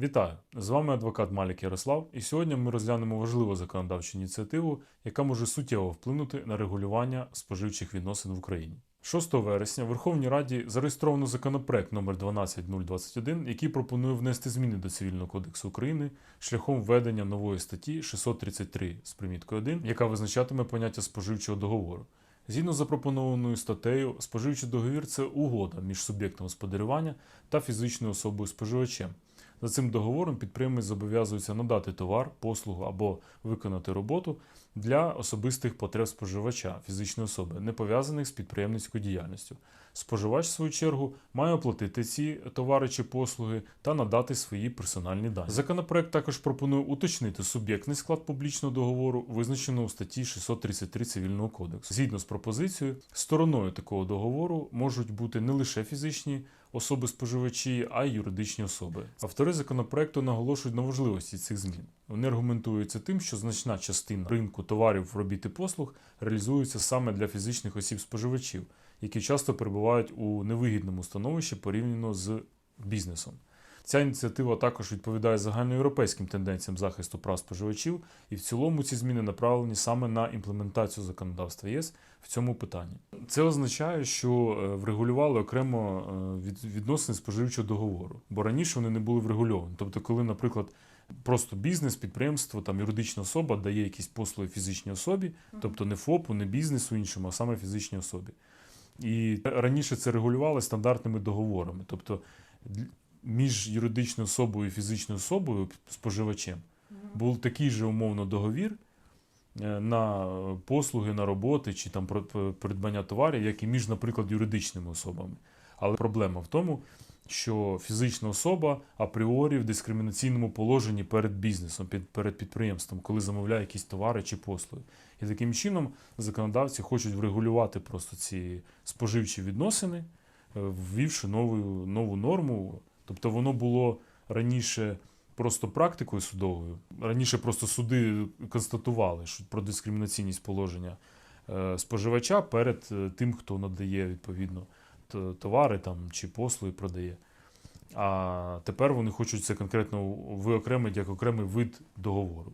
Вітаю! З вами адвокат Малік Ярослав, і сьогодні ми розглянемо важливу законодавчу ініціативу, яка може суттєво вплинути на регулювання споживчих відносин в Україні. 6 вересня в Верховній Раді зареєстровано законопроект номер 12021, який пропонує внести зміни до Цивільного кодексу України шляхом введення нової статті 633 з приміткою 1, яка визначатиме поняття споживчого договору. Згідно з запропонованою статтею, споживчий договір це угода між суб'єктом господарювання та фізичною особою споживачем. За цим договором підприємець зобов'язується надати товар, послугу або виконати роботу для особистих потреб споживача фізичної особи, не пов'язаних з підприємницькою діяльністю. Споживач, в свою чергу, має оплатити ці товари чи послуги та надати свої персональні дані. Законопроект також пропонує уточнити суб'єктний склад публічного договору, визначеного у статті 633 Цивільного кодексу. Згідно з пропозицією, стороною такого договору можуть бути не лише фізичні особи-споживачі, а й юридичні особи. Автори законопроекту наголошують на важливості цих змін. Вони аргументуються тим, що значна частина ринку товарів, робіт і послуг реалізується саме для фізичних осіб-споживачів, які часто перебувають у невигідному становищі порівняно з бізнесом. Ця ініціатива також відповідає загальноєвропейським тенденціям захисту прав споживачів, і в цілому ці зміни направлені саме на імплементацію законодавства ЄС в цьому питанні. Це означає, що е, врегулювали окремо е, відносини споживчого договору, бо раніше вони не були врегульовані. Тобто, коли, наприклад, просто бізнес, підприємство, там юридична особа дає якісь послуги фізичній особі, тобто не ФОПу, не бізнесу іншому, а саме фізичній особі. І раніше це регулювали стандартними договорами. Тобто між юридичною особою і фізичною особою, споживачем, був такий же умовно договір е, на послуги, на роботи чи там про- придбання товарів, як і між, наприклад, юридичними особами. Але проблема в тому, що фізична особа апріорі в дискримінаційному положенні перед бізнесом, під, перед підприємством, коли замовляє якісь товари чи послуги. І таким чином законодавці хочуть врегулювати просто ці споживчі відносини, е, ввівши нову, нову норму. Тобто воно було раніше просто практикою судовою. Раніше просто суди констатували що про дискримінаційність положення е, споживача перед е, тим, хто надає відповідно товари там, чи послуги продає. А тепер вони хочуть це конкретно виокремити як окремий вид договору.